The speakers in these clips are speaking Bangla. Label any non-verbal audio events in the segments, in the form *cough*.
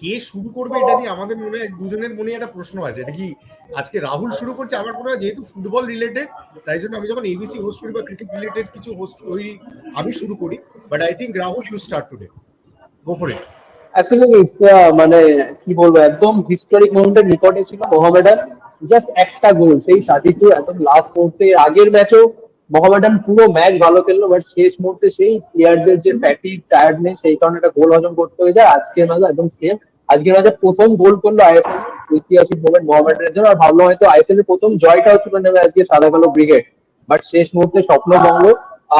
কে শুরু করবে এটা নিয়ে আমাদের মনে দুজনের মনে একটা প্রশ্ন আছে। এটা কি আজকে রাহুল শুরু করছে? আমার মনে হয় যেহেতু ফুটবল রিলেটেড তাই জন্য আমি যখন এবিসি হোস্ট করি বা ক্রিকেট রিলেটেড কিছু হোস্ট করি, আমি শুরু করি। But I think Rahul you start today go for it মানে কি বলব, একদম হিস্টোরিক মোমেন্টের নিকটে ছিল মোহামেডান। জাস্ট একটা গোল সেই সাজিদু একদম লাভ করতে আগের ম্যাচেও মোহামেডান পুরো ম্যাচ ভালো খেললো বাট শেষ মুহূর্তে সেই প্লেয়ারদের যে ফ্যাটি টায়ার্ডনেস সেই কারণে একটা গোল হজম করতে হয়ে যায়। আজকে ম্যাচে একদম সেম আজকে ম্যাচে প্রথম গোল করল আইএসএল ঐতিহাসিক মোমেন্ট মোহামেডানের জন্য। আর ভাবলাম হয়তো আইএসএল এর প্রথম জয়টাও হচ্ছিল নেবে আজকে সাদা কালো ব্রিগেড। বাট শেষ মুহূর্তে স্বপ্ন ভঙ্গ।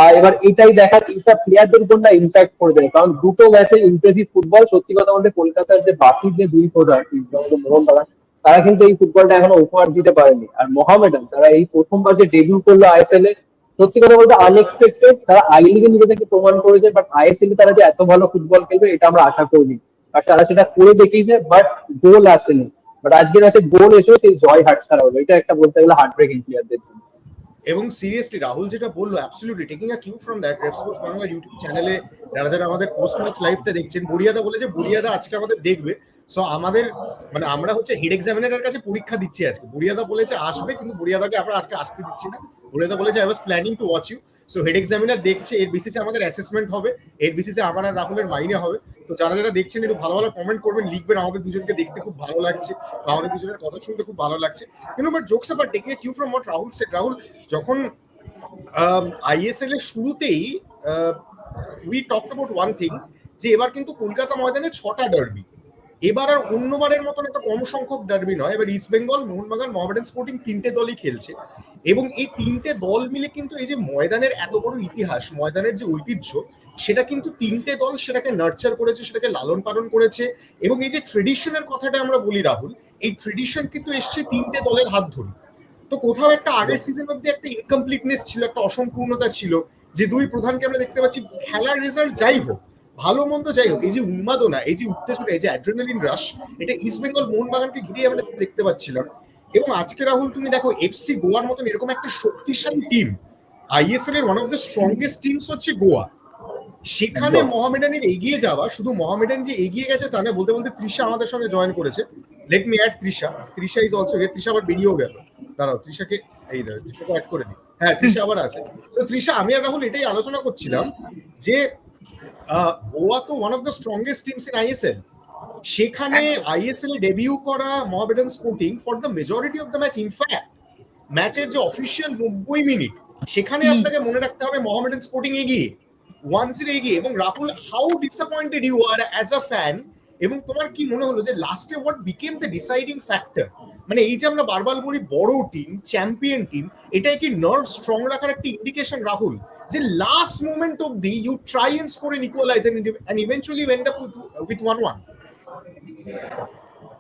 আর এবার এটাই দেখার এইসব প্লেয়ারদের উপর না ইম্প্যাক্ট করবে কারণ দুটো ম্যাচে ইমপ্রেসিভ ফুটবল সত্যি কথা বলতে কলকাতার যে বাকি যে দুই প্রধান মোহনবাগান তারা কিন্তু এই ফুটবলটা এখনও উপহার দিতে পারেনি। আর মোহামেডান, তারা এই প্রথমবার যে ডেবিউ করল আইএসএল এ সত্যি কথা বলতে আনএক্সপেক্টেড তারা আই লিগে নিজেদেরকে প্রমাণ করেছে বাট আইএসএল তারা যে এত ভালো ফুটবল খেলবে, এটা আমরা আশা করিনি। আর তারা সেটা করে দেখিয়েছে বাট গোল আসেনি। বাট আজকের ম্যাচে গোল এসেও সেই জয় হাট ছাড়া হলো। এটা একটা বলতে গেলে হার্ট ব্রেকিং প্লেয়ারদের জন্য। এবং সিরিয়াসলি রাহুল যেটা বলল absolutely taking a cue from that Rev Sports Bangla YouTube চ্যানেলে যারা যারা আমাদের পোস্ট ম্যাচ লাইভটা দেখছেন বরিয়াদা বলেছে বরিয়াদা আজকে আমাদের দেখবে। সো আমাদের মানে আমরা হচ্ছে হেড এক্সামিনারের কাছে পরীক্ষা দিচ্ছি আজকে। বরিয়াদা বলেছে আসবে, কিন্তু বরিয়াদাকে আমরা আজকে আসতে দিচ্ছি না। বরিয়াদা বলেছে I was planning to watch you so head examiner দেখছে, এর বিসিসে আমাদের অ্যাসেসমেন্ট হবে, এর বিসিসে আমার আর রাহুলের মাইনে হবে। তো যারা যারা দেখছেন, একটু ভালো ভালো কমেন্ট করবেন, লিখবেন, আমাদের দুজনকে দেখতে খুব ভালো লাগছে, বা আমাদের দুজনের কথা শুনতে খুব ভালো লাগছে। কিন্তু বাট জোকস আবার taking cue from what Rahul said Rahul যখন আইএসএল এর শুরুতেই we talk about one thing যে এবার কিন্তু কলকাতা ময়দানে ছটা ডার্বি এবার আর অন্যবারের মতন একটা কম সংখ্যক ডার্বি নয়। এবার ইস্ট বেঙ্গল মোহনবাগান মোহামেডান স্পোর্টিং তিনটে দলই খেলছে। এবং এই তিনটে দল মিলে কিন্তু এই যে ময়দানের এত বড় ইতিহাস, ময়দানের যে ঐতিহ্য, সেটা কিন্তু তিনটে দল সেটাকে নার্চার করেছে, সেটাকে লালন পালন করেছে। এবং এই যে ট্রেডিশনের কথাটা আমরা বলি রাহুল, এই ট্রেডিশন কিন্তু এসছে তিনটে দলের হাত ধরে। তো কোথাও একটা আগের সিজন অব্দি একটা ইনকমপ্লিটনেস ছিল, একটা অসম্পূর্ণতা ছিল, যে দুই প্রধানকে আমরা দেখতে পাচ্ছি, খেলার রেজাল্ট যাই হোক ভালো মন্দ যাই হোক এই যে উন্মাদনা এই যে উত্তেজনা এই যে অ্যাড্রেনালিন রাশ এটা ইস্ট বেঙ্গল মোহনবাগানকে ঘিরে আমরা দেখতে পাচ্ছিলাম এবং আজকে রাহুল তুমি দেখো এফসি গোয়ার মতন এরকম একটা শক্তিশালী টিম আইএসএল এর one of the strongest teams হচ্ছে গোয়া। সেখানে মোহামেডানের এগিয়ে যাওয়া শুধু মোহামেডান যে এগিয়ে গেছে তা না বলতে বলতে তৃষা আমাদের সঙ্গে জয়েন করেছে। Let me add Trisha. Trisha is also here Trisha আবার বেরিয়েও গেল। দাঁড়াও তৃষাকে এই দাঁড়াও তৃষাকে অ্যাড করে দিই। হ্যাঁ তৃষা আবার আছে। তো তৃষা আমি আর রাহুল এটাই আলোচনা করছিলাম যে গোয়া তো one of the strongest teams in ISL সেখানে আইএসএল এ ডেবিউ করা Mohammedan Sporting for the majority of the match in fact ম্যাচের যে অফিসিয়াল নব্বই মিনিট সেখানে আপনাকে মনে রাখতে হবে মোহামেডান স্পোর্টিং এগিয়ে ওয়ান জিরো এগিয়ে এবং Rahul how disappointed you are as a fan এবং তোমার কি মনে হলো যে লাস্টে what became the deciding factor মানে এই যে আমরা বারবার বলি বড় টিম চ্যাম্পিয়ন টিম এটাই কি নার্ভ স্ট্রং রাখার একটা ইন্ডিকেশন রাহুল? যে last moment of the you try and score and equalise and eventually end up with one one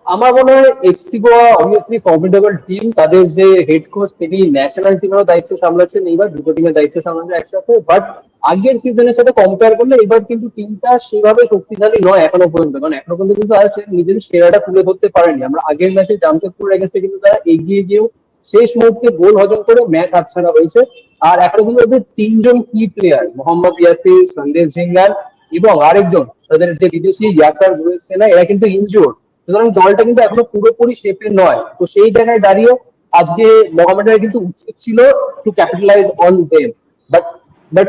আমার মনে হয় FC Goa obviously formidable team তাদের যে হেড কোচ তিনি ন্যাশনাল টিমেরও দায়িত্ব সামলাচ্ছেন, এইবার দুটো টিমের দায়িত্ব সামলাচ্ছে একসাথে বাট আগের সিজনের সাথে কম্পেয়ার করলে এবার কিন্তু টিমটা সেভাবে শক্তিশালী নয় এখনও পর্যন্ত, কারণ এখনও পর্যন্ত কিন্তু আর নিজের সেরাটা তুলে ধরতে পারেনি। আমরা আগের ম্যাচে জামশেদপুর এগেন্সে কিন্তু তারা এগিয়ে গিয়েও শেষ মুহূর্তে গোল হজম করে ম্যাচ হাতছাড়া হয়েছে। আর এখনও কিন্তু ওদের তিনজন কি প্লেয়ার মোহাম্মদ ইয়াসির, সন্দেশ ঝিঙ্গার এবং আরেকজন, তাদের যে বিদেশি ইয়াকার সেনা, এরা কিন্তু ইনজিওর সুতরাং দলটা কিন্তু এখনও পুরোপুরি শেপে নয়। তো সেই জায়গায় দাঁড়িয়ে আজকে মোহামেডানের কিন্তু উচিত ছিল to capitalise on them but but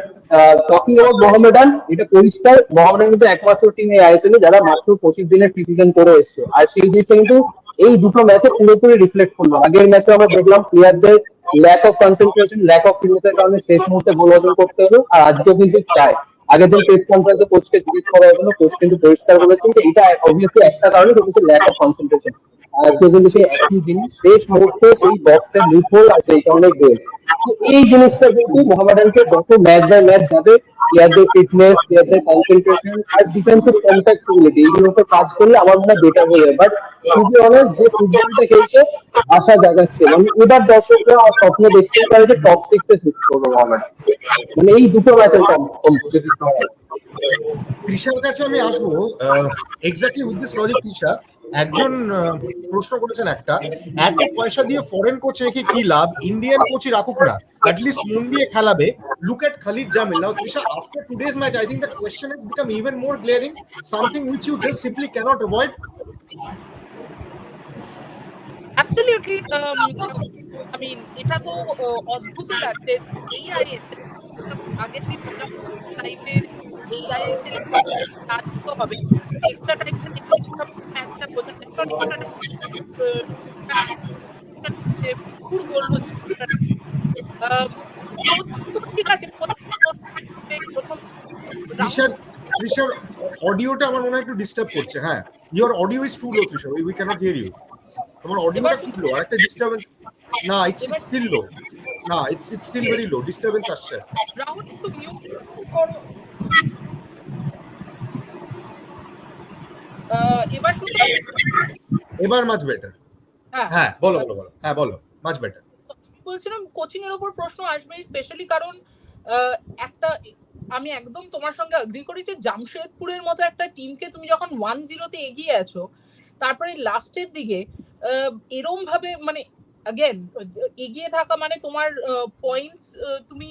talking about Mohammedan, এটা পরিষ্কার। মোহামেডান কিন্তু একমাত্র টিম এই যারা মাত্র পঁচিশ দিনের প্রিসিজন করে এসছে। আর সেই জিনিসটা কিন্তু এই দুটো ম্যাচে পুরোপুরি রিফ্লেক্ট করল। আগের ম্যাচে আমরা দেখলাম প্লেয়ারদের lack of concentration lack of ফিটনেসের কারণে শেষ মুহূর্তে গোল অর্জন করতে হলো আর আজকেও কিন্তু চায়। আগের দিন প্রেস কনফারেন্সে কোচকে জিজ্ঞেস করার জন্য কোচ কিন্তু পরিষ্কার বলেছেন যে এটা অবভিয়াসলি একটা কারণে হচ্ছে ল্যাক অফ কনসেন্ট্রেশন আজকে কিন্তু সেই একই জিনিস শেষ মুহূর্তে এই বক্সের লুপহোল আর সেই কারণে গোল এই জিনিসটা কিন্তু মোহামেডানকে যত ম্যাচ বাই ম্যাচ যাবে প্লেয়ারদের ফিটনেস প্লেয়ারদের কনসেন্ট্রেশন আর ডিফেন্সিভ কন্ট্যাক্টবিলিটি এইগুলোতে কাজ করলে আমার মনে হয় বেটার হয়ে যাবে। বাট খুবই অনেক যে ফুটবলটা খেলছে, আশা জাগাচ্ছে। মানে এবার দর্শকরা স্বপ্ন দেখতে পারে যে টপ সিক্সে শুট করব মোহামেডান মানে এই দুটো ম্যাচের তৃষার কাছে আমি আসব। Exactly with this logic Trisha একজন প্রশ্ন করেছেন একটা, এত পয়সা দিয়ে ফরেন কোচ রেখে কি লাভ? ইন্ডিয়ান কোচই রাখুক না। অ্যাটলিস্ট মন দিয়ে খেলাবে। Look at Khalid Jamil now Trisha after today's match I think the question has become even more glaring something which you just simply can't avoid absolutely I mean এটা তো অদ্ভুত লাগছে। এই আইএসএল আগের দিন টাইপের এই আইএসএল কাজ তো হবে এক্সট্রা টাইমটা ম্যাচটা যে গোল হচ্ছে ঠিক আছে প্রথম অডিওটা আমার মনে হয় একটু ডিস্টার্ব করছে। হ্যাঁ your audio is too low Trisha. We can't hear you তোমার অডিওটা খুব লো একটা ডিস্টারবেন্স না ইটস ইটস স্টিল লো না it's it's still very low disturbance আসছে। রাহুল একটু মিউট করো। এবার শুনতে এবার মাছ বেটার হ্যাঁ। হ্যাঁ বলো বলো বলো। হ্যাঁ বলো মাছ বেটার বলছিলাম কোচিং এর উপর প্রশ্ন আসবে স্পেশালি কারণ একটা আমি একদম তোমার সঙ্গে এগ্রি করি যে জামশেদপুরের মতো একটা টিমকে তুমি যখন ওয়ান জিরোতে এগিয়ে আছো তারপরে লাস্টের দিকে এরম ভাবে মানে অ্যাগেন এগিয়ে থাকা মানে তোমার পয়েন্টস তুমি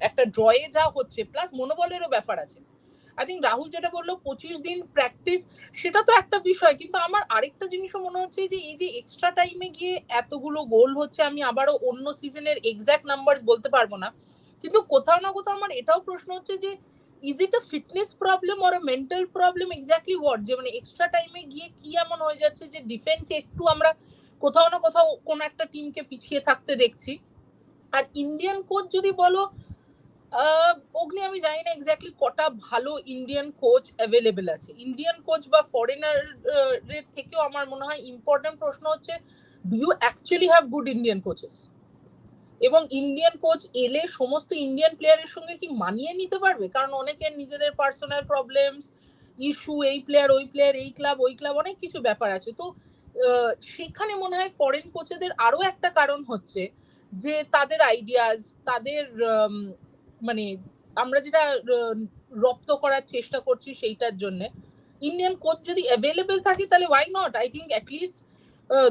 একটা ড্রয়ে যা হচ্ছে প্লাস মনোবলেরও ব্যাপার আছে। আই থিঙ্ক রাহুল যেটা বলল, পঁচিশ দিন প্র্যাকটিস সেটা তো একটা বিষয়। কিন্তু আমার আরেকটা জিনিসও মনে হচ্ছে যে, এই যে এক্সট্রা টাইমে গিয়ে এতগুলো গোল হচ্ছে, আমি আবারও অন্য সিজনের এক্সাক্ট নাম্বার বলতে পারব না। কিন্তু কোথাও না কোথাও আমার এটাও প্রশ্ন হচ্ছে যে is it a fitness problem or mental problem exactly what যে মানে এক্সট্রা টাইমে গিয়ে কি এমন হয়ে যাচ্ছে যে ডিফেন্সে একটু আমরা কোথাও না কোথাও কোন একটা টিমকে পিছিয়ে থাকতে দেখছি। আর ইন্ডিয়ান কোচ যদি বলো অগ্নি আমি জানি না এক্স্যাক্টলি কটা ভালো ইন্ডিয়ান কোচ অ্যাভেলেবেল আছে। ইন্ডিয়ান কোচ বা ফরেনার এর থেকেও আমার মনে হয় ইম্পর্টেন্ট প্রশ্ন হচ্ছে do you actually have good Indian coaches এবং ইন্ডিয়ান কোচ এলে সমস্ত ইন্ডিয়ান প্লেয়ারের সঙ্গে কি মানিয়ে নিতে পারবে? কারণ অনেকের নিজেদের পার্সোনাল প্রবলেমস ইস্যু এই প্লেয়ার ওই প্লেয়ার এই ক্লাব ওই ক্লাব অনেক কিছু ব্যাপার আছে। তো সেখানে মনে হয় ফরেন কোচেদের আরও একটা কারণ হচ্ছে যে তাদের আইডিয়াস তাদের মানে আমরা যেটা রপ্ত করার চেষ্টা করছি সেইটার জন্য। ইন্ডিয়ান কোচ যদি অ্যাভেলেবেল থাকে তাহলে why not I think at least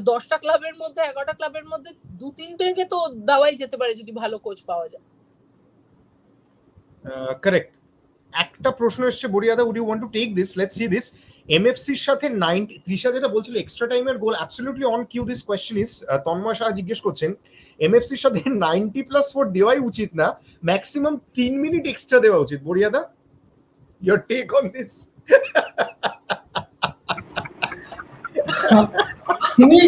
দশটা ক্লাবের মধ্যে, এগারোটা ক্লাবের মধ্যে দু তিনটেকে তো দেওয়াই যেতে পারে যদি ভালো কোচ পাওয়া যায়। কারেক্ট একটা প্রশ্ন এসছে, বড়িয়াদা would you want to take this let's see this এমএফসির সাথে নাইনটি ত্রিশা যেটা বলছিল এক্সট্রা টাইমের goal absolutely on cue this question is Tanmoy Shah জিজ্ঞেস করছেন এমএফসির সাথে নাইনটি প্লাস ফোর দেওয়াই উচিত না ম্যাক্সিমাম তিন মিনিট এক্সট্রা দেওয়া উচিত। বড়িয়াদা ইয়োর টেক অন দিস তিনি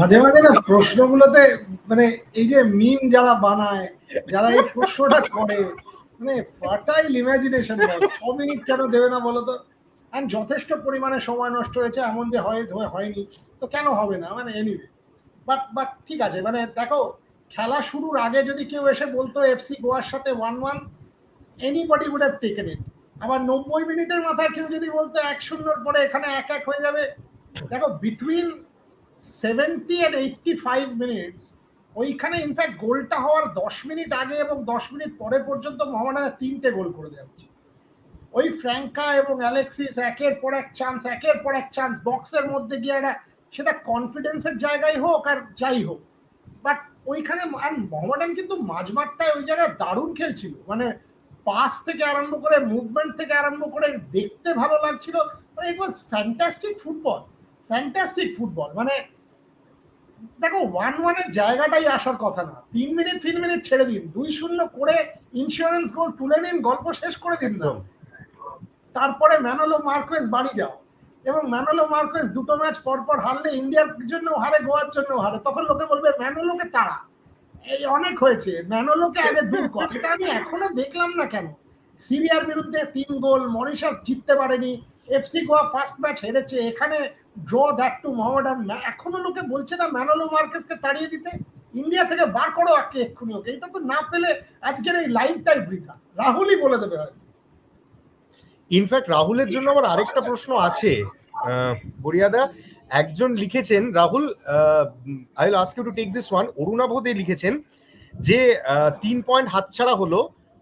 মাঝে মাঝে না প্রশ্নগুলোতে মানে এই যে মিম যারা বানায়, যারা এই প্রশ্নটা করে মানে ফার্টাইল ইমাজিনেশন ছ মিনিট কেন দেবে না বলো তো? And যথেষ্ট পরিমাণে সময় নষ্ট হয়েছে, এমন যে হয় হয়- হয়নি, তো কেন হবে না? মানে এনিওয়ে বাট বাট ঠিক আছে মানে দেখো, খেলা শুরুর আগে যদি কেউ এসে বলতো, এফসি গোয়ার সাথে one one anybody would have taken it আবার নব্বই মিনিটের মাথায় কেউ যদি বলতো, এক শূন্যর পরে এখানে এক এক হয়ে যাবে। দেখো between seventy and eighty five minutes ওইখানে ইনফ্যাক্ট গোলটা হওয়ার দশ মিনিট আগে এবং দশ মিনিট পরে পর্যন্ত মোহামেডানের তিনটে গোল করে দেওয়া উচিত ওই ফ্র্যাঙ্কা এবং অ্যালেক্সিস একের পর এক চান্স একের পর এক চান্স বক্সের মধ্যে গিয়ে একটা, সেটা কনফিডেন্সের জায়গায় হোক আর যাই হোক। বাট ওইখানে মোহামেডান কিন্তু মাঝমাঠটায় ওই জায়গায় দারুণ খেলছিল। মানে পাস থেকে আরম্ভ করে মুভমেন্ট থেকে আরম্ভ করে দেখতে ভালো লাগছিল। মানে it was fantastic football fantastic football মানে দেখো ওয়ান ওয়ানের জায়গাটাই আসার কথা না। তিন মিনিট তিন মিনিট ছেড়ে দিন। দুই শূন্য করে ইন্স্যুরেন্স গোল তুলে নিন, গল্প শেষ করে দিন একদম। তারপরে ম্যানোলো মার্কোয়েস বাড়ি যাও। এবং ম্যানোলো মার্কোয়েস দুটো ম্যাচ পর পর হারলে ইন্ডিয়ার জন্য হারে, গোয়ার জন্য হারে। তখন লোকে বলবে, ম্যানোলোকে তাড়া। এই অনেক হয়েছে। ম্যানোলোকে আগে দূর কর। এটা আমি এখনও দেখলাম না কেন? সিরিয়ার বিরুদ্ধে তিন গোল, মরিশাস জিততে পারেনি। এফসি গোয়া ফার্স্ট ম্যাচ হেরেছে। এখানে ড্র দ্যাট টু মোহামেডান এখনও লোকে বলছে না ম্যানোলো মার্কেসকে তাড়িয়ে দিতে। ইন্ডিয়া থেকে বার করো আজকে এক্ষুনি ওকে। এটা তো না পেলে আজকের এই লাইভটাই বৃথা। রাহুলই বলে দেবে হয়তো। ইনফ্যাক্ট রাহুলের জন্য আমার আরেকটা প্রশ্ন আছে বরিয়াদা একজন লিখেছেন, Rahul I will ask you to take this one অরুণাভদে লিখেছেন যে তিন পয়েন্ট হাতছাড়া হলো,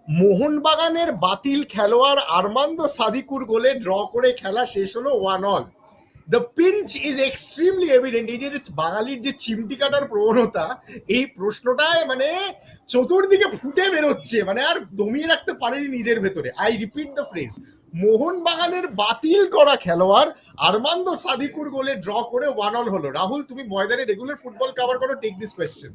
মোহনবাগানের বাতিল খেলোয়াড় আরমান্দ সাদিকুর গোলে ড্র করে খেলা শেষ হলো one all the pinch is extremely evident এই যে বাঙালির যে চিমটি কাটার প্রবণতা, এই প্রশ্নটায় মানে চতুর্দিকে ফুটে বেরোচ্ছে মানে আর দমিয়ে রাখতে পারেনি নিজের ভেতরে। I repeat the phrase Mohun বাগানের বাতিল করা খেলোয়াড় আরমান্দ সাদিকুর গোলে ড্র করে ওয়ান অল হলো। রাহুল, তুমি ময়দানে রেগুলার ফুটবল কভার করো টেক দিস কোয়েশ্চেন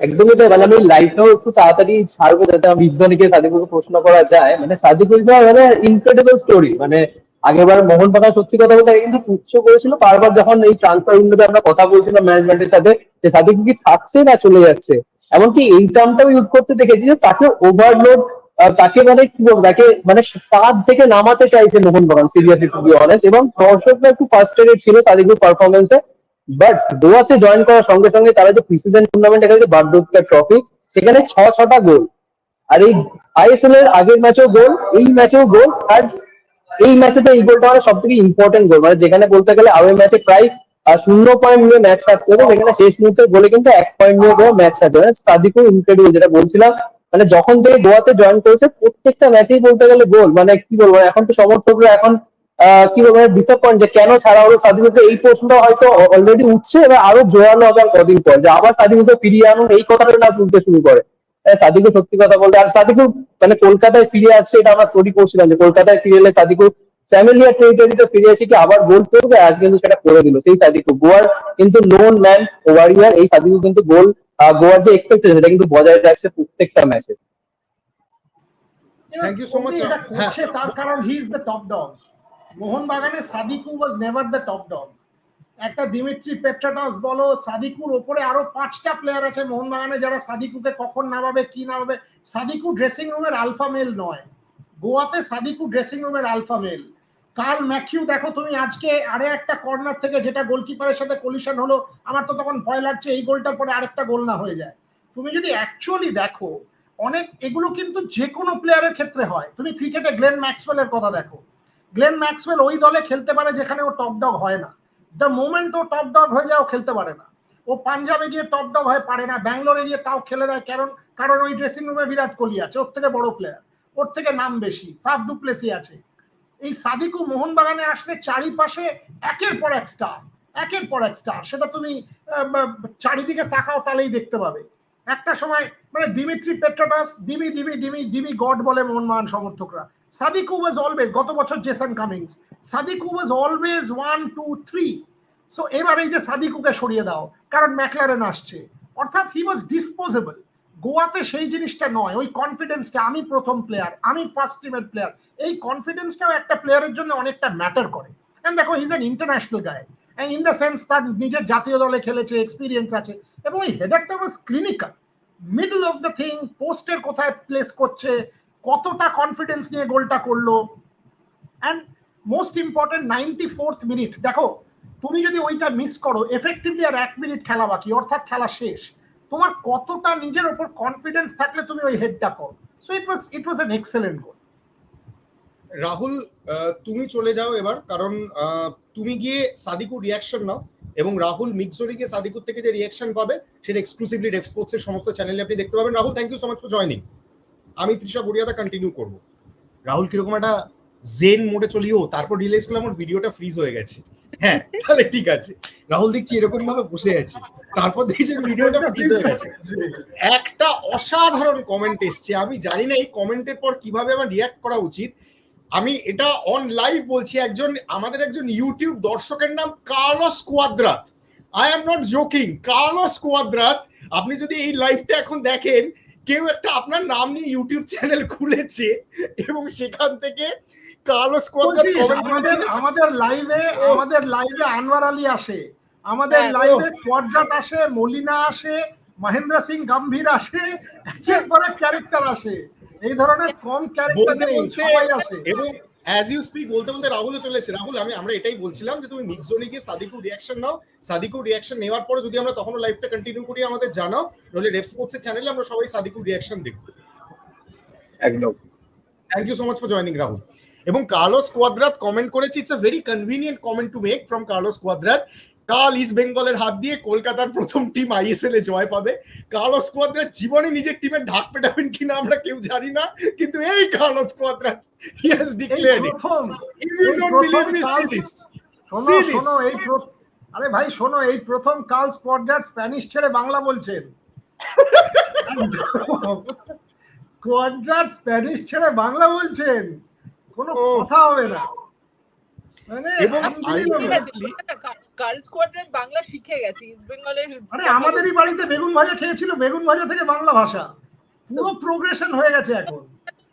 একদমই তাই মানে আমি লাইভটাও একটু তাড়াতাড়ি ছাড়বো যাতে আমি বিজনকে সাদিকুকে প্রশ্ন করা যায়। মানে সাদিকুল মানে ইনক্রেডিবল স্টোরি মানে আগেরবার মোহন বাগান সত্যি কথা বলতে কিন্তু তুচ্ছ করেছিল, বারবার যখন এই ট্রান্সফার উইন্ডোতে আমরা কথা বলছিলাম ম্যানেজমেন্টের সাথে, যে সাদিকু কি থাকছে না চলে যাচ্ছে? এমনকি এই টার্মটাও ইউজ করতে দেখেছি যে তাকে ওভারলোড তাকে মানে কি বলব, তাকে মানে কাঁধ থেকে নামাতে চাইছে মোহন বাগান সিরিয়াসলি টু বি অনেস্ট এবং দর্শকরা একটু ফার্স্ট্রেটেড ছিল সাদিকুর পারফরমেন্সে বাট গোয়াতে জয়েন করার সঙ্গে সঙ্গে তারা যে প্রিসিডেন্ট টুর্নামেন্ট খেলেছে বারডোকা ট্রফি সেখানে ছ ছটা গোল আর এই আইএসএল এর আগের ম্যাচেও গোল এই ম্যাচেও গোল আর এই ম্যাচে তো এই গোলটা মানে সব থেকে ইম্পর্টেন্ট গোল মানে যেখানে বলতে গেলে আওয়ে ম্যাচে প্রায় শূন্য পয়েন্ট নিয়ে ম্যাচ হারতে হতো সেখানে শেষ মুহূর্তে গোলে কিন্তু এক পয়েন্ট নিয়ে গোয়া ম্যাচ হারতে মানে সাদিকও ইনক্রেডিবল যেটা বলছিলাম মানে যখন থেকে গোয়াতে জয়েন করেছে, প্রত্যেকটা ম্যাচেই বলতে গেলে গোল মানে কি বলব, এখন তো সমর্থকরা এখন কি বলব ডিসঅ্যাপয়েন্ট যে কেন ছাড়া হলো সাদিকুকে এই প্রশ্নটা হয়তো অলরেডি উঠছে, এবার আরও জোরালো হবে কদিন পর, যে আবার সাদিকুকে ফিরিয়ে আনুন, এই কথাটা না তুলতে শুরু করে। হ্যাঁ, সাদিকু সত্যি কথা বলতে আর সাদিকু মানে কলকাতায় ফিরে আসছে এটা আমরা স্টোরি করছিলাম যে কলকাতায় ফিরে এলে সাদিকু ফ্যামিলিয়ার টেরিটরিতে ফিরে এসে কি আবার গোল করবে আজ কিন্তু সেটা করে দিল সেই সাদিকু গোয়ার কিন্তু লোন ম্যান ওয়ারিয়ার এই সাদিকু কিন্তু গোল গোয়ার যে এক্সপেক্টেশন সেটা কিন্তু বজায় রাখছে প্রত্যেকটা ম্যাচে Thank you so much. হ্যাঁ। তার কারণ he is the top dog Mohun বাগানে Sadiku was never the top dog একটা দিমিত্রি পেট্রাটাস বলো, সাদিকুর ওপরে আরও পাঁচটা প্লেয়ার আছে মোহনবাগানে যারা সাদিকুকে কখন নামাবে, কি নামাবে। সাদিকু ড্রেসিং রুমের আলফা মেল নয়। গোয়াতে সাদিকু ড্রেসিং রুমের আলফা মেল কার্ল ম্যাথিউ, দেখো তুমি আজকে আরে একটা কর্নার থেকে যেটা গোলকিপারের সাথে কলিশন হলো, আমার তো তখন ভয় লাগছে, এই গোলটার পরে আরেকটা গোল না হয়ে যায়। তুমি যদি অ্যাকচুয়ালি দেখো, অনেক, এগুলো কিন্তু যে কোনো প্লেয়ারের ক্ষেত্রে হয়। তুমি ক্রিকেটে গ্লেন ম্যাক্সওয়েলের কথা দেখো। গ্লেন ম্যাক্সওয়েল ওই দলে খেলতে পারে যেখানে ও টপ ডগ হয় না। দ্য মোমেন্ট ও টপ ডগ হয়ে যায় খেলতে পারে না। ও পাঞ্জাবে গিয়ে টপ ডগ হয়ে পারে না, ব্যাঙ্গালোরে গিয়ে তাও খেলে দেয়। কারণ কারণ ওই ড্রেসিং রুমে বিরাট কোহলি আছে, ওর থেকে বড় প্লেয়ার ওর থেকে নাম বেশি, ফাফ ডুপ্লেসি আছে। এই সাদিকু মোহনবাগানে আসলে চারিপাশে একের পর এক স্টার একের পর এক স্টার সেটা তুমি চারিদিকে তাকাও, তাহলেই দেখতে পাবে। একটা সময় মানে দিমিত্রি পেট্রাটাস ডিমি ডিমি ডিমি ডিমি গড বলে মোহনবাগান সমর্থকরা। সাদিকু ওয়াজ অলওয়েজ গত বছর Jason Cummings, Sadiku was always one two three so এবার যে সাদিকুকে সরিয়ে দাও, কারণ ম্যাকলারেন আসছে। অর্থাৎ হি ওয়াজ ডিসপোজেবল গোয়াতে সেই জিনিসটা নয়, ওই কনফিডেন্সটা আমি প্রথম প্লেয়ার আমি ফার্স্ট টিমের প্লেয়ার এই কনফিডেন্সটাও একটা প্লেয়ারের জন্য অনেকটা ম্যাটার করে। দেখো is an international guy in the sense তার নিজের জাতীয় দলে খেলেছে এক্সপিরিয়েন্স আছে। এবং এই হেডারটা was clinical middle of the thing পোস্টের কোথায় প্লেস করছে, কতটা কনফিডেন্স নিয়ে গোলটা করল and most important ninety fourth minute দেখো, তুমি যদি ওইটা মিস করো এফেক্টিভলি আর এক মিনিট খেলা বাকি, অর্থাৎ খেলা শেষ। তোমার কতটা নিজের ওপর কনফিডেন্স থাকলে তুমি ওই হেডটা করো। So it was it was an excellent goal Rahul তুমি চলে যাও এবার, কারণ তুমি গিয়ে সাদিকু রিয়াকশন নাও। এবং রাহুল মিক্সরি গিয়ে সাদিকুর থেকে যে রিয়াকশন পাবে, সেটা এক্সক্লুসিভলি রেফ স্পোর্টস এর সমস্ত চ্যানেলে আপনি দেখতে পাবেন। Rahul thank you so much for joining আমি তৃষা বড়িয়াদা কন্টিনিউ করব। রাহুল কীরকম একটা জেন মোডে চলিও, তারপর রিয়েলাইজ করলাম আমার ভিডিওটা ফ্রিজ হয়ে গেছে। হ্যাঁ তাহলে ঠিক আছে। রাহুল দেখছি এরকম ভাবে বসে আছে। তারপর দেখছি ভিডিওটা ফ্রিজ হয়ে গেছে। একটা অসাধারণ কমেন্ট এসছে। আমি জানি না এই কমেন্টের পর কীভাবে আমার রিয়াক্ট করা উচিত। আমি এটা অন লাইভ বলছি একজন আমাদের একজন ইউটিউব দর্শকের নাম Carles Cuadrat. I am not joking Carles Cuadrat আপনি যদি এই লাইভটা এখন দেখেন কেউ একটা আপনার নাম নিয়ে ইউটিউব চ্যানেল খুলেছে এবং সেখান থেকে কার্লস কোয়াদ্রাত কমেন্ট করেছে আমাদের লাইভে আমাদের লাইভে আনোয়ার আলী আসে। আমাদের হ্যাঁ, লাইভে কোয়াড্রাট আসে মলিনা আসে মহেন্দ্র সিং গম্ভীর আসে একের পরে ক্যারেক্টার আসে। এই ধরনের কম ক্যারেক্টার সবাই আসে এবং অ্যাজ ইউ স্পিক বলতে বলতে রাহুলও চলে এসেছে। রাহুল আমি আমরা এটাই বলছিলাম যে তুমি মিক্স জোনে গিয়ে সাদিকু রিয়াকশন নাও। সাদিকু রিয়াকশন নেওয়ার পরে যদি আমরা তখনও লাইভটা কন্টিনিউ করি আমাদের জানাও। নইলে রেফ স্পোর্টস এর চ্যানেলে আমরা সবাই সাদিকু রিয়াকশন দেখব। একদম। Thank you so much for joining Rahul এবং কার্লোস কোয়াদ্রাত কমেন্ট করেছে it's a very convenient comment to make from Carlos Cuadrat কাল ইস্ট বেঙ্গলের হাত দিয়ে কলকাতার প্রথম টিম আইএসএল এ জয় পাবে। কার্লোস কোয়াদ্রাত জীবনে নিজের টিমের ঢাক পেটাবেন কিনা আমরা কেউ জানি না কিন্তু এই Carlos Cuadrat he has declared it কাল- this. শোনো See this. শোনো এই প্র- আরে ভাই শোনো এই প্রথম কাল স্কোয়াড্রাট স্প্যানিশ ছেড়ে বাংলা বলছেন। *laughs* কোয়াড্রাট স্প্যানিশ ছেড়ে বাংলা বলছেন। কোনো কথা হবে না। এবং বাংলা শিখে গেছি ইস্ট বেঙ্গলের আরে আমাদেরই বাড়িতে বেগুন ভাজা খেয়েছিল বেগুন ভাজা থেকে বাংলা ভাষা। পুরো প্রোগ্রেশন হয়ে গেছে এখন।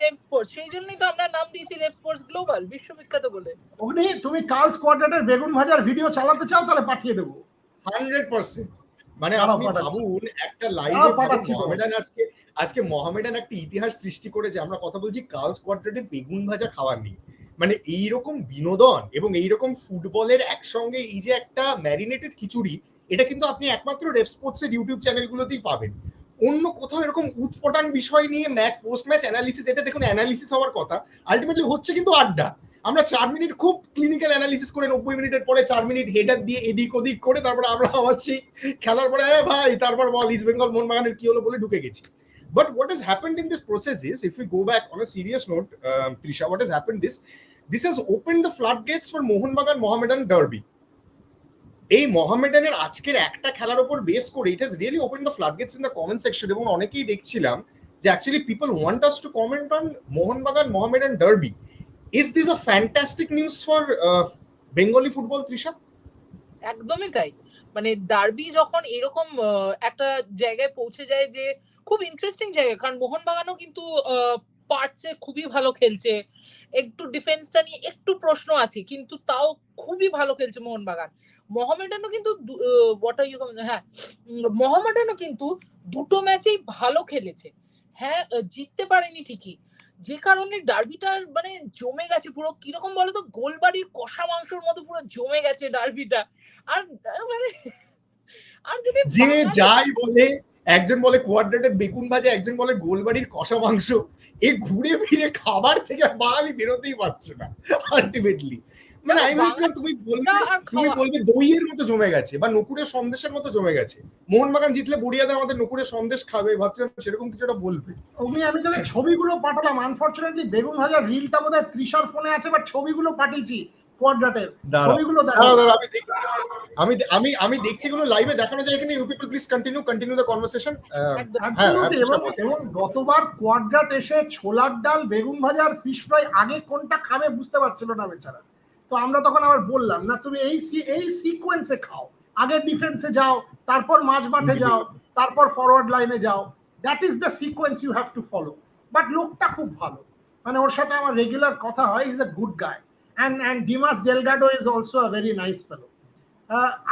রেপ স্পোর্টস সেই জন্যই তো আমরা নাম দিয়েছি রেপ স্পোর্টস গ্লোবাল বিশ্ববিখ্যাত বলে। অগ্নি তুমি কাল স্কোয়াড্রাটের বেগুন ভাজার ভিডিও চালাতে চাও তাহলে পাঠিয়ে দেবো। হান্ড্রেড পার্সেন্ট মানে দাঁড়াও, আপনি ভাবুন একটা লাইভে আজকে আজকে মহামেডান একটা ইতিহাস সৃষ্টি করেছে আমরা কথা বলছি কাল স্কোয়াড্রেটের বেগুন ভাজা খাওয়ার নিয়ে। মানে এইরকম বিনোদন এবং এইরকম ফুটবলের একসঙ্গে এই যে একটা ম্যারিনেটেড খিচুড়ি এটা কিন্তু আপনি একমাত্র রেপ স্পোর্টস এর ইউটিউব চ্যানেলগুলোতেই পাবেন। অন্য কোথাও এরকম উৎপটান বিষয় নিয়ে ম্যাচ পোস্ট ম্যাচ অ্যানালিসিস এটা দেখুন অ্যানালিসিস হওয়ার কথা। আলটিমেটলি হচ্ছে কিন্তু আড্ডা। আমরা চার মিনিট খুব ক্লিনিক্যাল অ্যানালিসিস করে নব্বই মিনিটের পরে চার মিনিট হেডার দিয়ে এদিক ওদিক করে তারপরে আমরা আবার সেই খেলার পরে "এ ভাই তারপর বল ইস্ট বেঙ্গল মোহনবাগানের কি হলো? বলে ঢুকে গেছি। But what happened in this process is if we go back on a serious note um, trisha what has happened this this has opened the floodgates for mohanbagan mohammedan derby. এই মোহামেডানের আজকের একটা খেলার উপর বেস করে it has really open the floodgates in the comment section এবং অনেকেই দেখছিলাম যে actually people want us to comment on Mohun Bagan Mohammedan derby is this a fantastic news for Bengali football Trisha একদমই তাই। মানে ডার্বি যখন এরকম একটা জায়গায় পৌঁছে যায় যে খুব ইন্টারেস্টিং জায়গা, কারণ মোহনবাগানও কিন্তু পার্টসে খুবই ভালো খেলছে। একটু ডিফেন্সটা নিয়ে একটু প্রশ্ন আছে কিন্তু তাও খুবই ভালো খেলছে মোহনবাগান। মোহামেডানও কিন্তু হ্যাঁ মোহামেডানও কিন্তু দুটো ম্যাচেই ভালো খেলেছে। হ্যাঁ জিততে পারেনি ঠিকই। যে কারণে ডার্বিটার মানে জমে গেছে পুরো কীরকম বলতো গোলবাড়ির কষা মাংসর মতো পুরো জমে গেছে ডার্বিটা আর মানে আর যদি যে যাই বলে একজন বলে কোয়াড্রেটের বেগুন ভাজা একজন বলে গোলবাড়ির কষা মাংস। এ ঘুরে ফিরে খাবার থেকে বাঙালি বেরোতেই পারছে না আলটিমেটলি মানে আমি বলছিলাম তুমি বলবে তুমি বলবে দইয়ের মতো জমে গেছে বা নকুরের সন্দেশের মতো জমে গেছে। মোহনবাগান জিতলে বুড়িয়াদা আমাদের নকুরের সন্দেশ খাবে ভাবছিলাম সেরকম কিছু একটা বলবে। অগ্নি আমি তোকে ছবিগুলো পাঠালাম। আনফরচুনেটলি বেগুন ভাজার রিলটা বোধহয় ত্রিশার ফোনে আছে বাট ছবিগুলো পাঠিয়েছি। কোয়াড্রাটের দাঁড়াও। আমি দেখছি। আমি আমি আমি দেখছি গুলো লাইভে দেখানো যায় এখানে you people please continue continue the conversation এবং গতবার কোয়াড্রাট এসে ছোলার ডাল বেগুন ভাজার ফিশ ফ্রাই আগে কোনটা খাবে বুঝতে পারছিল না বেচারা। তো আমরা তখন আবার বললাম না তুমি এই সি- এই সিকোয়েন্সে খাও। আগে ডিফেন্সে যাও তারপর মাঝ মাঠে যাও তারপর ফরওয়ার্ড লাইনে যাও। That is the sequence you have to follow but লোকটা খুব ভালো। মানে ওর সাথে আমার রেগুলার কথা হয় is a good guy and and Dimas Delgado is also a very nice fellow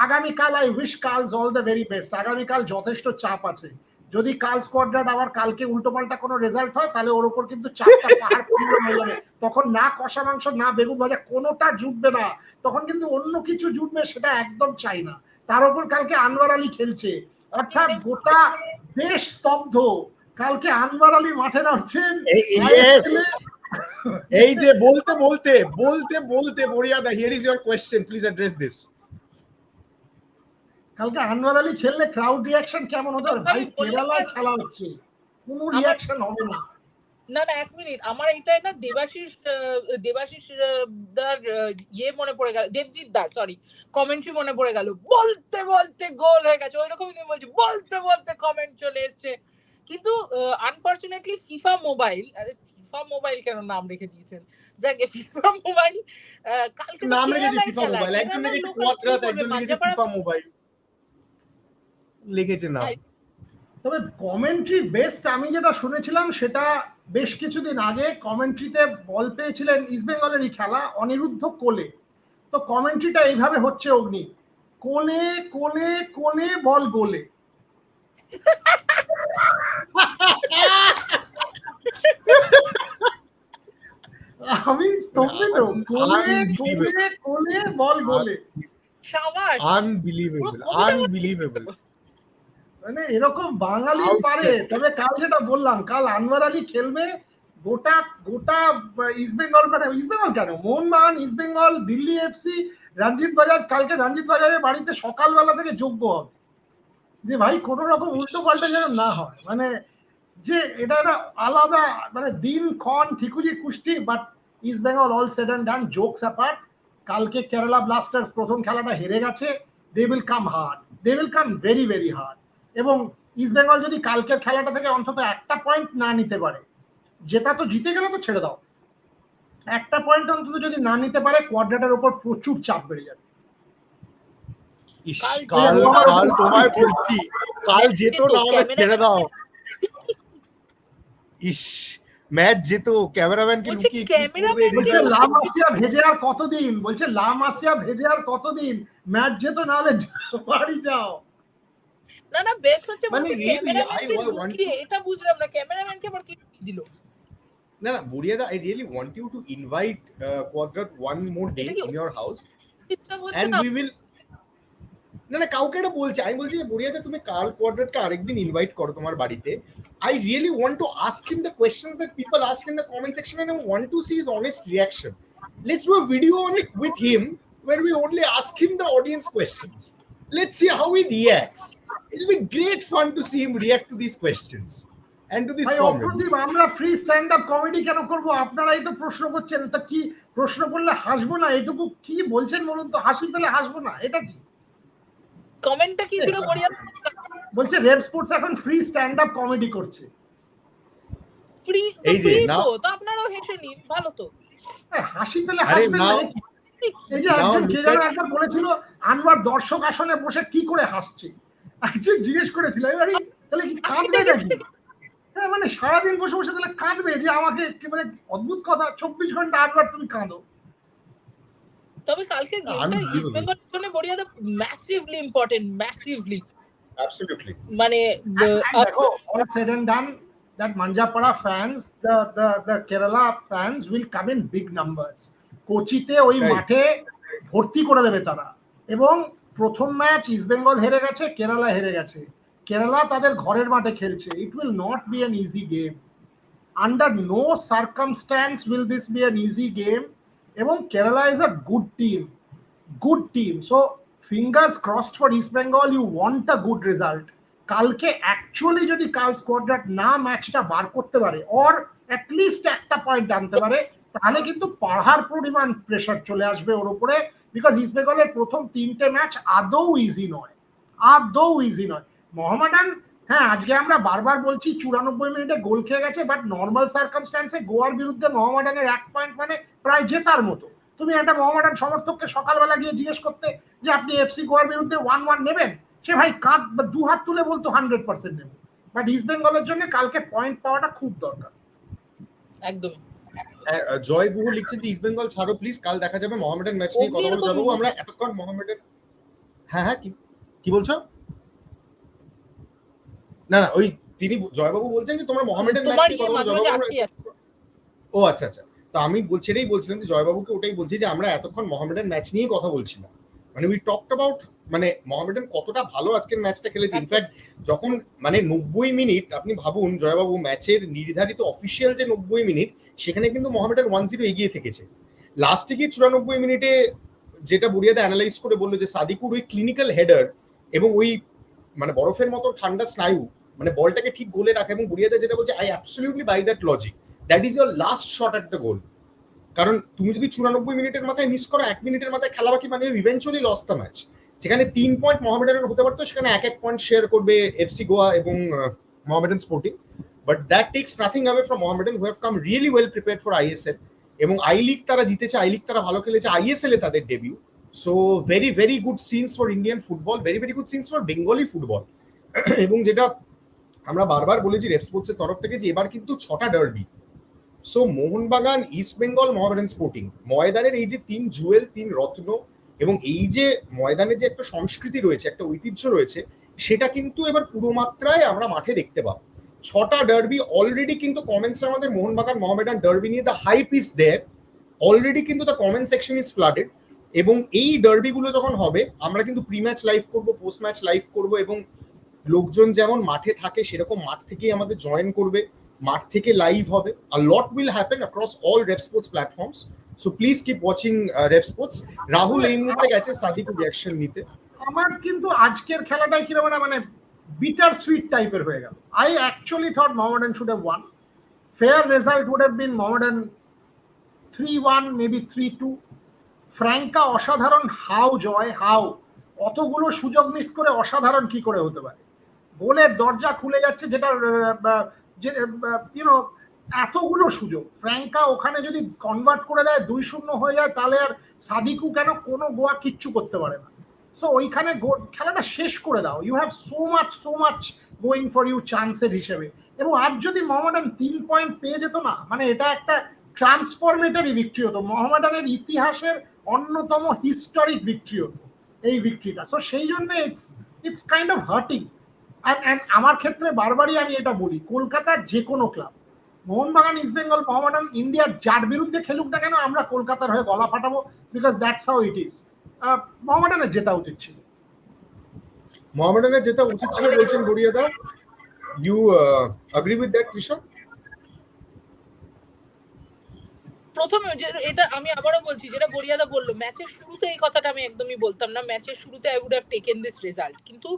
আগামীকাল I wish Carles all the very best আগামীকাল যথেষ্ট চাপ আছে। যদি কাল স্কোয়াড্রাট আবার কালকে উল্টোপাল্টা কোনো রেজাল্ট হয় তাহলে ওর উপর কিন্তু চারটা পাহাড় পূর্ণ হয়ে যাবে। তখন না কষা মাংস না বেগুন ভাজা কোনোটা জুটবে না। তখন কিন্তু অন্য কিছু জুটবে সেটা একদম চাই না। তার উপর কালকে আনোয়ার আলী খেলছে। অর্থাৎ গোটা দেশ স্তব্ধ। কালকে আনোয়ার আলী মাঠে নামছেন। yes. এই যে বলতে বলতে বলতে বলতে বরিয়াদা here is your question please address this কালকে আনোয়ার আলী খেললে ক্রাউড রিয়াকশন কেমন হতো? ভাই কেরালায় খেলা হচ্ছে। কোনো রিয়াকশন হবে না। না না এক মিনিট। আমার এটাই না দেবাশিস আহ, দেবাশিস দার ইয়ে মনে পড়ে গেল। দেবজিৎ দার সরি কমেন্ট্রি মনে পড়ে গেল। বলতে বলতে গোল হয়ে গেছে। ওই রকমই তুমি বলছি বলতে বলতে কমেন্ট চলে এসছে। কিন্তু আনফরচুনেটলি ফিফা মোবাইল আরে ফিফা মোবাইল কেন নাম রেখে দিয়েছেন? যাকে ফিফা মোবাইল কালকে নাম রেখেছে ফিফা মোবাইল একজন? একজন ফিফা মোবাইল লিখেছে না তাই। তবে কমেন্ট্রি বেস্ট আমি যেটা শুনেছিলাম সেটা বেশ কিছুদিন আগে কমেন্ট্রিতে বল পেয়েছিলেন ইস্টবেঙ্গলেরই খেলা অনিরুদ্ধ কোলে। তো কমেন্ট্রিটা এইভাবে হচ্ছে অগ্নি। কোলে কোলে কোলে বল গোলে। *laughs* আমি স্তম্ভিত কোলে কোলে কোলে বল গোলে আনবিলিভেবল। আনবিলিভেবল মানে এরকম বাঙালি পারে তবে কাল যেটা বললাম কাল আনোয়ার আলী খেলবে গোটা গোটা ইস্ট বেঙ্গল মানে ইস্ট বেঙ্গল কেন? মোহনবাগান ইস্ট বেঙ্গল দিল্লি এফসি রঞ্জিত বাজাজ কালকে রঞ্জিত বাজারের বাড়িতে সকালবেলা থেকে যোগ্য হবে। যে ভাই কোন রকম উল্টো পাল্টা যেন না হয় মানে যে এটা একটা আলাদা মানে দিন ক্ষণ ঠিকুজি কুষ্টি but East Bengal all said and done jokes apart কালকে কেরালা ব্লাস্টার্স প্রথম খেলাটা হেরে গেছে they will come hard they will come very very hard এবং ইস্ট বেঙ্গল যদি কালকের খেলাটা থেকে অন্তত একটা পয়েন্ট না নিতে পারে জেতা তো জিতে গেলে তো ছেড়ে দাও। একটা পয়েন্ট অন্তত যদি না নিতে পারে কোয়াড্রাটার উপর প্রচুর চাপ বেড়ে যাবে। কাল তোমায় বলছি কাল যেত না ছেড়ে দাও। ইস ম্যাচ যেত ক্যামেরাম্যানকে বলছি, লুকিয়ে কি ক্যামেরাম্যান করবে? বলছে কে- লাম আসিয়া ভেজে আর কতদিন? বলছে লাম আসিয়া ভেজে আর কতদিন? ম্যাচ যেত না হলে বাড়ি যাও। না না বেস্ট হচ্ছে মানে বলছে really, ক্যামেরাম্যানকে I want- want লুকিয়ে এটা বুঝলাম না ক্যামেরাম্যানকে আবার কি দিল? না না বুড়িয়াদা I really want you to invite Cuadrat one more day এটা কি- ইন ইওর হাউস ডিস্টার্ব হচ্ছে এন্ড না? উই উইল না না কাউকে এটা বলছি আমি বলছি যে বুড়িয়াদা তুমি কাল কোয়াড্রেটকে আরেকদিন ইনভাইট করো তোমার বাড়িতে I really want to ask him the questions that people ask in the comment section and I want to see his honest reaction let's do a video on it with him where we only ask him the audience questions let's see how he reacts it'll be great fun to see him react to these questions and to these ভাই comments অপ্রতিম আমরা ফ্রি স্ট্যান্ড আপ কমেডি কেন করব আপনারাই তো প্রশ্ন করছেন তা কি প্রশ্ন করলে হাসবো না এটুকু কি বলছেন বলুন তো হাসি পেলে হাসবো না এটা কি কমেন্টটা কি ছিল বড়িয়া বলছে রেড স্পোর্টস এখন ফ্রি স্ট্যান্ড আপ কমেডি করছে ফ্রি এই যে, ফ্রি তো তো আপনারাও হেসে নিন ভালো তো। হাসি পেলে আরে হাসবেন না? এই যে একজন কে যেন একবার বলেছিল আনোয়ার দর্শক আসনে বসে কি করে হাসছে? একজন জিজ্ঞেস করেছিল এবারে তাহলে কি কাঁদবে নাকি? হ্যাঁ মানে সারাদিন বসে বসে তাহলে কাঁদবে যে আমাকে একেবারে অদ্ভুত কথা চব্বিশ ঘণ্টা আটবার তুমি কাঁদো। তবে কালকে গেমটা. ইস্ট বেঙ্গলের জন্য বড়িয়াদা ম্যাসিভলি ইম্পর্টেন্ট ম্যাসিভলি absolutely. মানে And- and দেখো, all said and done, that Manjapara fans, the, the, the Kerala fans will come in big numbers. কোচিতে ওই মাঠে ভর্তি করে দেবে তারা এবং প্রথম ম্যাচ ইস্ট বেঙ্গল হেরে গেছে কেরালা হেরে গেছে। কেরালা তাদের ঘরের মাঠে খেলছে। It will not be an easy game under no circumstance will this be an easy game এবং Kerala is a good team good team so fingers crossed for East Bengal you want a good result কালকে অ্যাকচুয়ালি যদি কাল স্কোয়াড্রাট না ম্যাচটা বার করতে পারে অর অ্যাটলিস্ট একটা পয়েন্ট আনতে পারে, তাহলে কিন্তু পাহাড় পরিমাণ প্রেশার চলে আসবে ওর উপরে বিকজ ইস্ট বেঙ্গলের প্রথম তিনটে ম্যাচ আদৌ ইজি নয়। আদৌ ইজি নয়। মোহামেডান হ্যাঁ আজকে আমরা বারবার বলছি চুরানব্বই মিনিটে গোল খেয়ে গেছে বাট নর্মাল সার্কামস্ট্যান্সে গোয়ার বিরুদ্ধে মোহামেডানের এক পয়েন্ট মানে প্রায় জেতার মতো। তুমি একটা মোহামেডান সমর্থককে সকালবেলা গিয়ে জিজ্ঞেস করতে যে আপনি এফসি গোয়ার বিরুদ্ধে ওয়ান ওয়ান নেবেন? সে ভাই কাঁধ বা দু হাত তুলে বলতো হান্ড্রেড পার্সেন্ট নেবে। বাট ইস্ট বেঙ্গলের জন্য কালকে পয়েন্ট পাওয়াটা খুব দরকার। একদম। আহ, জয় গুহ লিখছেন যে ইস্ট বেঙ্গল ছাড়ো প্লিজ কাল দেখা যাবে মোহামেডান ম্যাচ নিয়ে কথা অগ্নি যাব। আমরা এতক্ষণ মোহামেডান হ্যাঁ হ্যাঁ কি কি বলছো? না না ওই তিনি জয়বাবু বলছেন যে তোমরা মোহামেডান ম্যাচ নিয়ে ইয়ে কথা বলো মাঝে মাঝে জয়বাবু আটকে যাচ্ছে ও আচ্ছা আচ্ছা। তো আমি বলছি, এটাই বলছিলাম যে জয়বাবুকে ওটাই বলছি যে আমরা এতক্ষণ মোহামেডান ম্যাচ নিয়ে কথা বলছিলাম মানে উই টকড অ্যাবাউট মানে মোহামেডান কতটা ভালো আজকের ম্যাচটা খেলেছে। ইনফ্যাক্ট যখন মানে নব্বই মিনিট, আপনি ভাবুন জয়বাবু ম্যাচের নির্ধারিত অফিসিয়াল যে নব্বই মিনিট, সেখানে কিন্তু মোহামেডান ওয়ান জিরো এগিয়ে থেকেছে। লাস্টে গিয়ে চুরানব্বই মিনিটে যেটা বুড়িয়াতে অ্যানালাইজ করে বলল যে সাদিকুর ওই ক্লিনিক্যাল হেডার এবং ওই মানে বরফের মতো ঠান্ডা স্নায়ু মানে বলটাকে ঠিক গোলে রাখা এবং বুড়িয়াতে যেটা বলছে I absolutely buy that logic that is your last shot at the goal কারণ তুমি যদি চুরানব্বই মিনিটের মাথায় মিস করো, এক মিনিটের মাথায় খেলা বাকি মানে ইভেন্চুয়ালি লস দ্য ম্যাচ যেখানে তিন পয়েন্ট মোহামেডানের হতে পারতো, সেখানে এক এক পয়েন্ট শেয়ার করবে এফসি গোয়া এবং Mohammedan Sporting but that takes nothing away from Mohammedan who have come really well prepare for ISL এবং আই লিগ তারা জিতেছে আই লিগ তারা ভালো খেলেছে আইএসএল এ তাদের debut so very very good signs for Indian football very very good signs for Bengali football এবং যেটা আমরা বারবার বলেছি রেফ স্পোর্টসের তরফ থেকে যে এবার কিন্তু ছটা derby so Mohun Bagan East Bengal Mohammedan Sporting ময়দানের এই যে তিন জুয়েল তিন রত্ন এবং এই যে ময়দানের যে একটা সংস্কৃতি রয়েছে, একটা ঐতিহ্য রয়েছে, সেটা কিন্তু এবার পুরো মাত্রায় আমরা মাঠে দেখতে পাবো। ছটা ডার্বি অলরেডি কিন্তু কমেন্টস আমাদের মোহনবাগান মোহামেডান ডার্বি নিয়ে the hype is there already কিন্তু the comment section is flooded এবং এই ডার্বিগুলো যখন হবে, আমরা কিন্তু প্রি ম্যাচ লাইভ করব পোস্ট ম্যাচ লাইভ করব এবং লোকজন যেমন মাঠে থাকে, সেরকম মাঠ থেকেই আমাদের জয়েন করবে। মাঠ থেকে লাইভ হবে। আর lot will happen across all Rev Sportz platforms so please keep watching Rev Sportz Rahul এই মুহূর্তে গেছে সাদিক রিয়াকশন নিতে। আমার কিন্তু আজকের খেলাটাই কীরকম মানে বিটার সুইট টাইপের হয়ে গেল। I actually thought Mohammedan should have won fair result would have been Mohammedan three one maybe three two Franca অসাধারণ হাউ জয় হাউ অতগুলো সুযোগ মিস করে অসাধারণ কি করে হতে পারে? গোলের দরজা খুলে যাচ্ছে, যেটা যে ইউনো এতগুলো সুযোগ। ফ্র্যাঙ্কা ওখানে যদি কনভার্ট করে দেয়, দুই শূন্য হয়ে যায়, তাহলে আর সাদিকু কেন কোনো গোয়া কিচ্ছু করতে পারে না? সো ওইখানে খেলাটা শেষ করে দাও। You have so much so much going for you চান্সের হিসেবে। এবং আজ যদি মোহামেডান তিন পয়েন্ট পেয়ে যেত না মানে এটা একটা ট্রান্সফরমেটারি ভিক্টরি হতো। মোহামেডানের ইতিহাসের অন্যতম হিস্টোরিক ভিক্টরি হতো এই ভিক্টরিটা সো সেই জন্য it's it's kind of hurting আমার ক্ষেত্রে বারবারই আমি এটা বলি কলকাতার যে কোনো ক্লাব মোহনবাগান ইস্ট বেঙ্গল মোহামেডান ইন্ডিয়ার যার বিরুদ্ধে খেলুক না কেন আমরা কলকাতার হয়ে গলা ফাটাবো because that's how it is মোহামেডানের জেতা উচিত ছিল। মোহামেডানের জেতা উচিত ছিল বলছেন বড়িয়াদা you agree with that Trisha প্রথমে এটা আমি আবারও বলছি, যেটা গড়িয়াদা বলল ম্যাচের শুরুতে এই কথাটা আমি একদমই বলতাম না। ম্যাচের শুরুতে I would have taken this result কিন্তু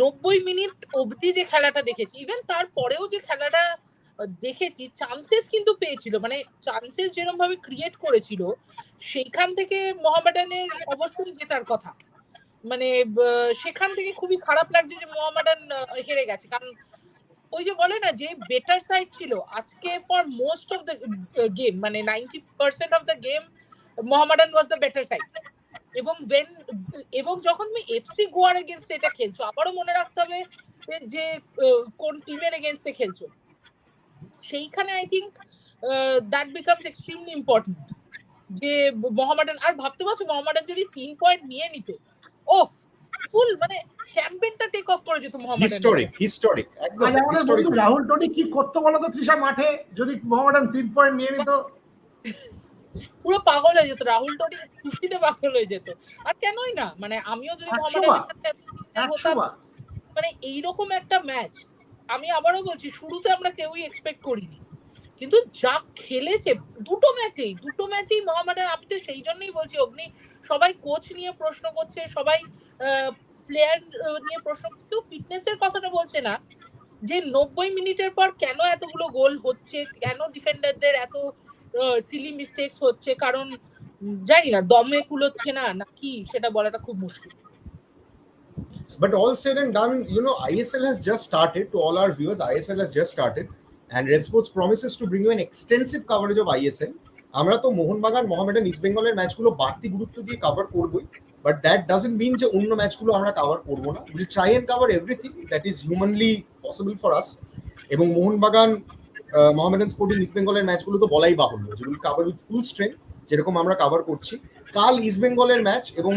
নব্বই মিনিট অবধি যে খেলাটা দেখেছি ইভেন তারপরেও যে খেলাটা দেখেছি চান্সেস কিন্তু পেয়েছিল। মানে চান্সেস যেরকম ভাবে ক্রিয়েট করেছিল, সেইখান থেকে মোহামেডানের অবশ্যই জেতার কথা। মানে সেখান থেকে খুবই খারাপ লাগছে যে মোহামেডান হেরে গেছে। কারণ ওই যে বলে না যে বেটার সাইড ছিল, আজকে for most of the game মানে ninety percent of the game Mohammedan was the better side এবং ওয়েন এবং যখন তুমি এফসি গোয়ার এগেনস্ট এটা খেলছো, আবারও মনে রাখতে হবে যে কোন টিমের এগেনস্টে খেলছো। সেইখানে I think that becomes extremely important যে মোহামেডান আর ভাবতে পারছ মোহামেডান যদি তিন পয়েন্ট নিয়ে নিত, ওফ! ফুল মানে ক্যাম্পেনটা টেক অফ করে যেত মোহামেডান হিস্টোরিক হিস্টোরিক একদম হিস্টোরিক রাহুল কি করতো বলতো তৃষা মাঠে? যদি মোহামেডান তিন পয়েন্ট নিয়ে নিত। পুরো পাগল হয়ে যেত রাহুল খুশিতে পাগল হয়ে যেত। আর কেনই না মানে আমিও যদি। সাথে হতাম মানে এইরকম একটা ম্যাচ আমি আবারও বলছি শুরুতে আমরা কেউই এক্সপেক্ট করিনি। কিন্তু যা খেলেছে দুটো ম্যাচেই দুটো ম্যাচেই মোহামেডান আমি তো সেই জন্যই বলছি অগ্নি সবাই কোচ নিয়ে প্রশ্ন করছে সবাই প্লেয়ার নিয়ে প্রশ্ন কেউ ফিটনেসের কথাটা বলছে না। যে নব্বই মিনিটের পর কেন এতগুলো গোল হচ্ছে? কেন ডিফেন্ডারদের এত সিলি মিস্টেকস হচ্ছে? কারণ জানি না দমে কুলোচ্ছে না নাকি সেটা বলাটা খুব মুশকিল। But all said and done, you know, ISL has just started. To all our viewers, ISL has just started, and Red Sports promises to bring you an extensive coverage of ISL. আমরা তো মোহনবাগান মোহামেডান ইস্ট বেঙ্গলের ম্যাচগুলো বাড়তি গুরুত্ব দিয়ে কভার করবই। বাট দ্যাট ডাজন্ট মিন যে অন্য ম্যাচগুলো আমরা কভার করব না। Will try and cover everything that is humanly possible for us এবং মোহনবাগান মোহামেডান স্পোর্টিং ইস্ট বেঙ্গলের ম্যাচগুলো তো বলাই বাহুল্য যেগুলো কভার উইথ ফুল স্ট্রেংথ যেরকম আমরা কভার করছি। কাল ইস্ট বেঙ্গলের ম্যাচ এবং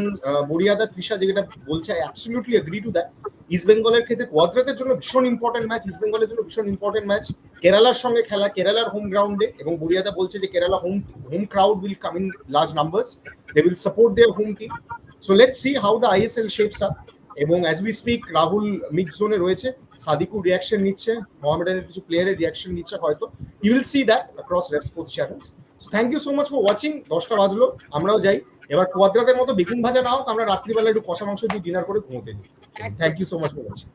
বড়িয়াদা তৃষা যেটা বলছে I absolutely agree to that East বেঙ্গলের ক্ষেত্রে কোয়াদ্রাতের জন্য ভীষণ ইম্পর্টেন্ট ম্যাচ ইস্ট বেঙ্গলের জন্য ভীষণ ইম্পর্টেন্ট ম্যাচ কেরালার সঙ্গে খেলা কেরালার হোম গ্রাউন্ডে এবং বড়িয়াদা বলছে যে Kerala home home crowd will come in large numbers they will support their home team so let's see how the ISL shapes up এবং as we speak Rahul mix জোনে রয়েছে। সাদিকু রিয়াকশন নিচ্ছে। মোহামেডানের কিছু প্লেয়ারের রিয়াকশন নিচ্ছে হয়তো। You will see that across Rev Sportz channels so thank you so much for watching দশটা বাজলো, আমরাও যাই। এবার কোয়াদ্রাতের মতো বেগুন ভাজা না হোক আমরা রাত্রিবেলা একটু কষা মাংস দিয়ে ডিনার করে ঘুমোতে দিই thank you so much for watching